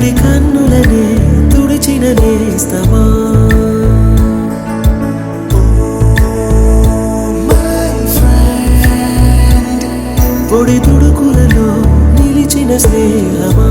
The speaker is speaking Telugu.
తడి కన్నులనే తుడిచిన నేస్తమా పొడి తుడుకులలో నిలిచిన స్నేహమా.